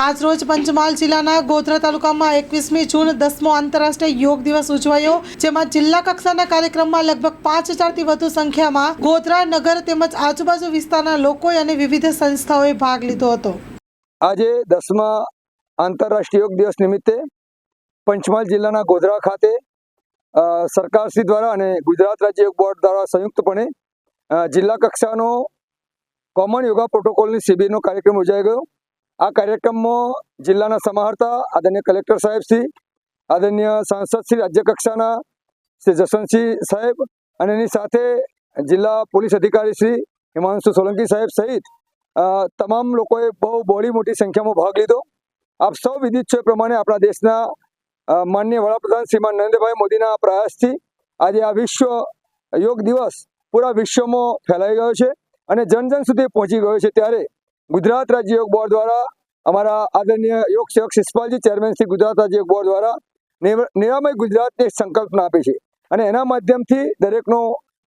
આજ રોજ પંચમહાલ જિલ્લાના ગોધરા તાલુકામાં એકવીસમી જૂન દસમો આંતરરાષ્ટ્રીય યોગ દિવસ ઉજવાયો, જેમાં જિલ્લા કક્ષાના કાર્યક્રમમાં લગભગ પાંચ હજારથી વધુ સંખ્યામાં ગોધરા નગર તેમજ આજુબાજુ વિસ્તારના લોકોએ અને વિવિધ સંસ્થાઓએ ભાગ લીધો હતો. આજે દસમા આંતરરાષ્ટ્રીય યોગ દિવસ નિમિત્તે પંચમહાલ જિલ્લાના ગોધરા ખાતે સરકારશ્રી દ્વારા અને ગુજરાત રાજ્ય યોગ બોર્ડ દ્વારા સંયુક્તપણે જિલ્લા કક્ષાનો કોમન યોગા પ્રોટોકોલની શિબિરનો કાર્યક્રમ યોજાઈ ગયો. આ કાર્યક્રમમાં જિલ્લાના સમાહર્તા આદરણીય કલેક્ટર સાહેબ શ્રી, આદરણીય સાંસદ શ્રી રાજ્ય કક્ષાના શ્રી જસવંતસિંહ સાહેબ અને એની સાથે જિલ્લા પોલીસ અધિકારી શ્રી હિમાંશુ સોલંકી સાહેબ સહિત તમામ લોકોએ બહુ બહોળી મોટી સંખ્યામાં ભાગ લીધો. આપ સૌ વિદિત છો પ્રમાણે આપણા દેશના માન્ય વડાપ્રધાન શ્રીમાન નરેન્દ્રભાઈ મોદીના પ્રયાસથી આજે આ વિશ્વ યોગ દિવસ પૂરા વિશ્વમાં ફેલાઈ ગયો છે અને જન જન સુધી પહોંચી ગયો છે ત્યારે ગુજરાત રાજ્ય યોગ બોર્ડ દ્વારા અમારા આદરણીય યોગ સેવક શિષપાલજી ચેરમેન શ્રી ગુજરાત રાજ્ય બોર્ડ દ્વારા નિર- નિરામય ગુજરાતની સંકલ્પના આપી છે. અને એના માધ્યમથી દરેકનો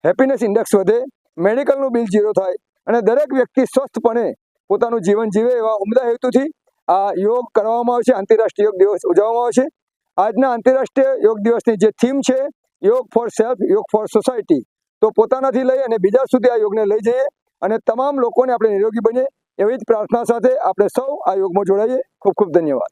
હેપીનેસ ઇન્ડેક્સ વધે મેડિકલનું બિલ ઝીરો થાય અને દરેક વ્યક્તિ સ્વસ્થપણે પોતાનું જીવન જીવે એવા ઉમદા હેતુથી આ યોગ કરવામાં આવે છે આંતરરાષ્ટ્રીય યોગ દિવસ ઉજવવામાં આવે છે આજના આંતરરાષ્ટ્રીય યોગ દિવસની જે થીમ છે, yoga for self yoga for society તો પોતાનાથી લઈ અને બીજા સુધી આ યોગને લઈ જઈએ અને તમામ લોકોને આપણે નિરોગી બનીએ. એવી જ પ્રાર્થના સાથે આપણે સૌ આ યોગમાં જોડાઈએ. ખૂબ ખૂબ ધન્યવાદ.